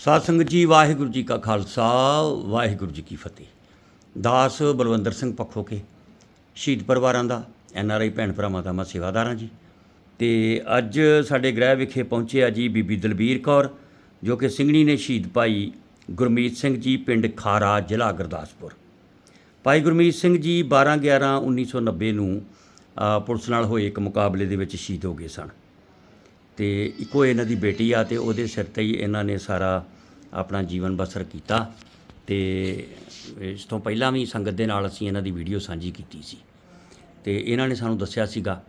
ਸਾਧ ਸੰਗਤ ਜੀ, ਵਾਹਿਗੁਰੂ ਜੀ ਕਾ ਖਾਲਸਾ, ਵਾਹਿਗੁਰੂ ਜੀ ਕੀ ਫਤਿਹ। ਦਾਸ ਬਲਵੰਦਰ ਸਿੰਘ ਪੱਖੋਕੇ ਸ਼ਹੀਦ ਪਰਿਵਾਰਾਂ ਦਾ, ਐਨ ਆਰ ਆਈ ਭੈਣ ਭਰਾਵਾਂ ਦਾ ਮੈਂ ਸੇਵਾਦਾਰਾਂ ਜੀ। ਤੇ ਅੱਜ ਸਾਡੇ ਗ੍ਰਹਿ ਵਿਖੇ ਪਹੁੰਚੇ ਆ ਜੀ ਬੀਬੀ ਦਲਬੀਰ ਕੌਰ, ਜੋ ਕਿ ਸਿੰਘਣੀ ਨੇ ਸ਼ਹੀਦ ਭਾਈ ਗੁਰਮੀਤ ਸਿੰਘ ਜੀ, ਪਿੰਡ ਖਾਰਾ, ਜ਼ਿਲ੍ਹਾ ਗੁਰਦਾਸਪੁਰ। ਭਾਈ ਗੁਰਮੀਤ ਸਿੰਘ ਜੀ 12 11 1990 ਨੂੰ ਪੁਲਿਸ ਨਾਲ ਹੋਏ ਇੱਕ ਮੁਕਾਬਲੇ ਦੇ ਵਿੱਚ ਸ਼ਹੀਦ ਹੋ ਗਏ ਸਨ। ਤੇ ਇੱਕੋ ਇਹਨਾਂ ਦੀ ਬੇਟੀ ਆ ਤੇ ਉਹਦੇ ਸਿਰ ਤੇ ਹੀ ਇਹਨਾਂ ਨੇ ਸਾਰਾ ਆਪਣਾ ਜੀਵਨ ਬਸਰ ਕੀਤਾ ਤੇ ਇਸ ਤੋਂ ਪਹਿਲਾਂ ਵੀ ਸੰਗਤ ਦੇ ਨਾਲ ਅਸੀਂ ਇਹਨਾਂ ਦੀ ਵੀਡੀਓ ਸਾਂਝੀ ਕੀਤੀ ਸੀ। ਤੇ ਇਹਨਾਂ ਨੇ ਸਾਨੂੰ ਦੱਸਿਆ ਸੀਗਾ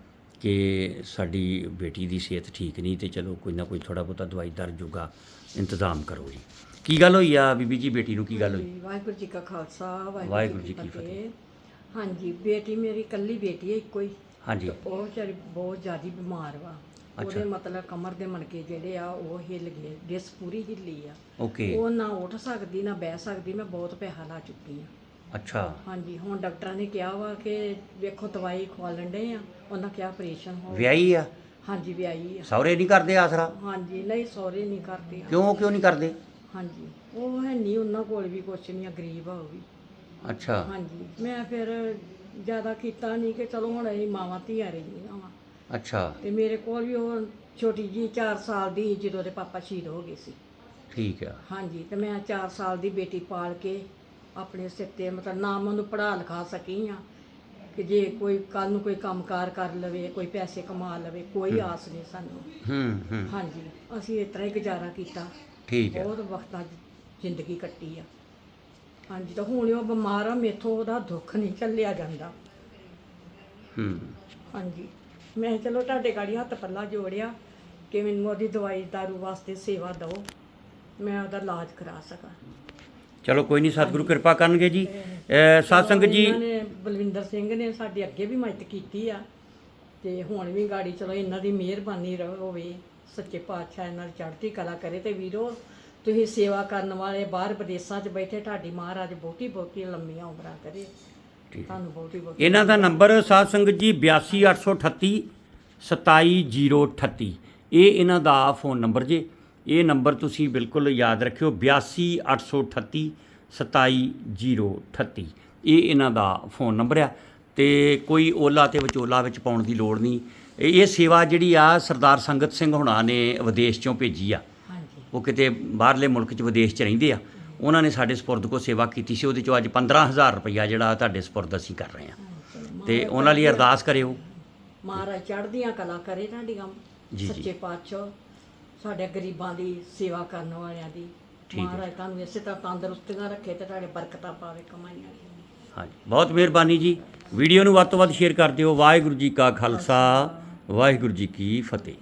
ਕਿ ਸਾਡੀ ਬੇਟੀ ਦੀ ਸਿਹਤ ਠੀਕ ਨਹੀਂ ਤੇ ਚਲੋ ਕੋਈ ਨਾ ਕੋਈ ਥੋੜਾ ਬਹੁਤਾ ਦਵਾਈ ਦਰ ਜੋਗਾ ਇੰਤਜ਼ਾਮ ਕਰੋ ਜੀ। ਕੀ ਗੱਲ ਹੋਈ ਆ ਬੀਬੀ ਜੀ ਬੇਟੀ ਨੂੰ ਕੀ ਗੱਲ ਹੋਈ? ਵਾਹਿਗੁਰੂ ਜੀ ਕਾ ਖਾਲਸਾ ਵਾਹਿਗੁਰੂ ਜੀ ਕੀ ਫਤਿਹ। ਹਾਂਜੀ ਬੇਟੀ ਮੇਰੀ ਇਕੱਲੀ ਬੇਟੀ ਹੈ ਇੱਕੋ ਹੀ। ਹਾਂਜੀ। ਤੇ ਉਹ ਵਿਚਾਰੀ ਬਹੁਤ ਜ਼ਿਆਦਾ ਬਿਮਾਰ ਵਾ। ਉਹਦੇ ਮਤਲਬ ਕਮਰ ਦੇ ਮਣਕੇ ਜਿਹੜੇ ਆ ਉਹ ਹਿੱਲ ਗਏ। ਡਿਸ ਪੂਰੀ ਹਿੱਲੀ ਆ। ਓਕੇ। ਉਹ ਨਾ ਉੱਠ ਸਕਦੀ ਨਾ ਬਹਿ ਸਕਦੀ ਮੈਂ ਬਹੁਤ ਪੈਸਾ ਲਾ ਚੁੱਕੀ ਆ। ਅੱਛਾ। ਹਾਂਜੀ ਹੁਣ ਡਾਕਟਰਾਂ ਨੇ ਕਿਹਾ ਵਾ ਕਿ ਵੇਖੋ ਦਵਾਈ ਖਵਾ ਲੈਂਦੇ ਆ ਉਹਨਾਂ ਕਿਹਾ ਆਪਰੇਸ਼ਨ ਹੋ ਵਿਆਹੀ ਆ? ਹਾਂਜੀ ਵਿਆਹੀ ਆ। ਸਹੁਰੇ ਨਹੀਂ ਕਰਦੇ ਆਸਰਾ? ਹਾਂਜੀ ਨਹੀਂ ਸਹੁਰੇ ਨਹੀਂ ਕਰਦੇ। ਕਿਉਂ ਕਿਉਂ ਨਹੀਂ ਕਰਦੇ? ਹਾਂਜੀ ਉਹ ਹੈ ਨਹੀਂ ਉਹਨਾਂ ਕੋਲ ਵੀ ਕੁਛ ਨਹੀਂ ਆ ਗਰੀਬ ਆ ਉਹ ਵੀ। ਅੱਛਾ। ਹਾਂਜੀ ਮੈਂ ਫਿਰ ਜ਼ਿਆਦਾ ਕੀਤਾ ਨਹੀਂ ਕਿ ਚਲੋ ਹੁਣ ਅਸੀਂ ਮਾਵਾਂ ਧੀਆਂ ਰਹੀਆਂ ਵਾਂ। ਅੱਛਾ। ਤੇ ਮੇਰੇ ਕੋਲ ਵੀ ਉਹ ਛੋਟੀ ਜੀ 4 ਸਾਲ ਦੀ ਜਦੋਂ ਉਹਦੇ ਪਾਪਾ ਸ਼ਹੀਦ ਹੋ ਗਏ ਸੀ। ਠੀਕ ਆ। ਹਾਂਜੀ ਤੇ ਮੈਂ 4 ਸਾਲ ਦੀ ਬੇਟੀ ਪਾਲ ਕੇ ਆਪਣੇ ਸਿਰ ਤੇ ਮਤਲਬ ਨਾ ਮੈਂ ਉਹਨੂੰ ਪੜ੍ਹਾ ਲਿਖਾ ਸਕੀ ਆ ਕਿ ਜੇ ਕੋਈ ਕੱਲ ਨੂੰ ਕੋਈ ਕੰਮਕਾਰ ਕਰ ਲਵੇ ਕੋਈ ਪੈਸੇ ਕਮਾ ਲਵੇ ਕੋਈ ਆਸ ਨਹੀਂ ਸਾਨੂੰ। ਹੂੰ ਹੂੰ। ਹਾਂਜੀ ਅਸੀਂ ਇਸ ਤਰ੍ਹਾਂ ਹੀ ਗੁਜ਼ਾਰਾ ਕੀਤਾ। ਠੀਕ ਹੈ ਬਹੁਤ ਵਕਤਾਂ ਜ਼ਿੰਦਗੀ ਕੱਟੀ ਆ। ਹਾਂਜੀ ਤਾਂ ਹੁਣ ਉਹ ਬਿਮਾਰ ਆ ਮੇਥੋਂ ਉਹਦਾ ਦੁੱਖ ਨਹੀਂ ਚੱਲਿਆ ਜਾਂਦਾ। ਹੂੰ। ਹਾਂਜੀ। ਮੈਂ ਚਲੋ ਤੁਹਾਡੇ ਗਾੜੀ ਹੱਥ ਪੱਲਾ ਜੋੜਿਆ ਕਿ ਮੈਨੂੰ ਉਹਦੀ ਦਵਾਈ ਦਾਰੂ ਵਾਸਤੇ ਸੇਵਾ ਦਿਓ ਮੈਂ ਉਹਦਾ ਇਲਾਜ ਕਰਾ ਸਕਾਂ। ਚਲੋ ਕੋਈ ਨਹੀਂ ਸਤਿਗੁਰੂ ਕਿਰਪਾ ਕਰਨਗੇ ਜੀ। ਸਾਧ ਸੰਗਤ ਜੀ ਇਹਨਾਂ ਨੇ ਬਲਵਿੰਦਰ ਸਿੰਘ ਨੇ ਸਾਡੇ ਅੱਗੇ ਵੀ ਮਦਦ ਕੀਤੀ ਆ ਤੇ ਹੁਣ ਵੀ ਗਾੜੀ ਚਲੋ ਇਹਨਾਂ ਦੀ ਮਿਹਰਬਾਨੀ ਰਹੋ ਹੋਵੇ ਸੱਚੇ ਪਾਤਸ਼ਾਹ ਇਹਨਾਂ ਦੀ ਚੜ੍ਹਦੀ ਕਲਾ ਕਰੇ ਤੇ ਵੀਰੋ ਤੁਸੀਂ ਸੇਵਾ ਕਰਨ ਵਾਲੇ ਬਾਹਰ ਵਿਦੇਸ਼ਾਂ 'ਚ ਬੈਠੇ ਤੁਹਾਡੀ ਮਹਾਰਾਜ ਬਹੁਤੀ ਬਹੁਤੀ ਲੰਮੀਆਂ ਉਮਰਾਂ ਕਰੇ। ਤੁਹਾਨੂੰ ਬਹੁਤੀ ਬਹੁਤੀ ਇਹਨਾਂ ਦਾ ਨੰਬਰ ਸਾਧ ਸੰਗਤ ਜੀ 82838 27038 ਇਹ ਇਹਨਾਂ ਦਾ ਫੋਨ ਨੰਬਰ ਜੇ। ਇਹ ਨੰਬਰ ਤੁਸੀਂ ਬਿਲਕੁਲ ਯਾਦ ਰੱਖਿਓ 82838 27038 ਇਹ ਇਹਨਾਂ ਦਾ ਫੋਨ ਨੰਬਰ ਆ ਤੇ ਕੋਈ ਓਲਾ ਤੇ ਵਿਚੋਲਾ ਵਿੱਚ ਪਾਉਣ ਦੀ ਲੋੜ ਨਹੀਂ। ਇਹ ਸੇਵਾ ਜਿਹੜੀ ਆ ਸਰਦਾਰ ਸੰਗਤ ਸਿੰਘ ਹੁਣਾਂ ਨੇ ਵਿਦੇਸ਼ ਚੋਂ ਭੇਜੀ ਆ। ਉਹ ਕਿਤੇ ਬਾਹਰਲੇ ਮੁਲਕ 'ਚ ਵਿਦੇਸ਼ 'ਚ ਰਹਿੰਦੇ ਆ ਉਹਨਾਂ ਨੇ ਸਾਡੇ ਸਪੁਰਦ ਕੋ ਸੇਵਾ ਕੀਤੀ ਸੀ ਉਹਦੇ ਚੋਂ ਅੱਜ 15000 ਰੁਪਈਆ ਜਿਹੜਾ ਤੁਹਾਡੇ ਸਪੁਰਦ ਅਸੀਂ ਕਰ ਰਹੇ ਹਾਂ। ਤੇ ਉਹਨਾਂ ਲਈ ਅਰਦਾਸ ਕਰਿਓ। ਮਹਾਰਾਜ ਚੜ੍ਹਦੀਆਂ ਕਲਾ ਕਰੇ ਤੁਹਾਡੀਆਂ। ਸੱਚੇ ਪਾਤਸ਼ਾਹ ਸਾਡੇ ਗਰੀਬਾਂ ਦੀ ਸੇਵਾ ਕਰਨ ਵਾਲਿਆਂ ਦੀ। ਮਹਾਰਾਜ ਤੁਹਾਨੂੰ ਇਸੇ ਤਰ੍ਹਾਂ ਤੰਦਰੁਸਤੀਆਂ ਰੱਖੇ ਤੇ ਤੁਹਾਡੇ ਬਰਕਤਾਂ ਪਾਵੇ ਕਮਾਈਆਂ ਹਾਂਜੀ ਬਹੁਤ ਮਿਹਰਬਾਨੀ ਜੀ। ਵੀਡੀਓ ਨੂੰ ਵੱਧ ਤੋਂ ਵੱਧ ਸ਼ੇਅਰ ਕਰ ਦਿਓ। ਵਾਹਿਗੁਰੂ ਜੀ ਕਾ ਖਾਲਸਾ ਵਾਹਿਗੁਰੂ ਜੀ ਕੀ ਫਤਿਹ।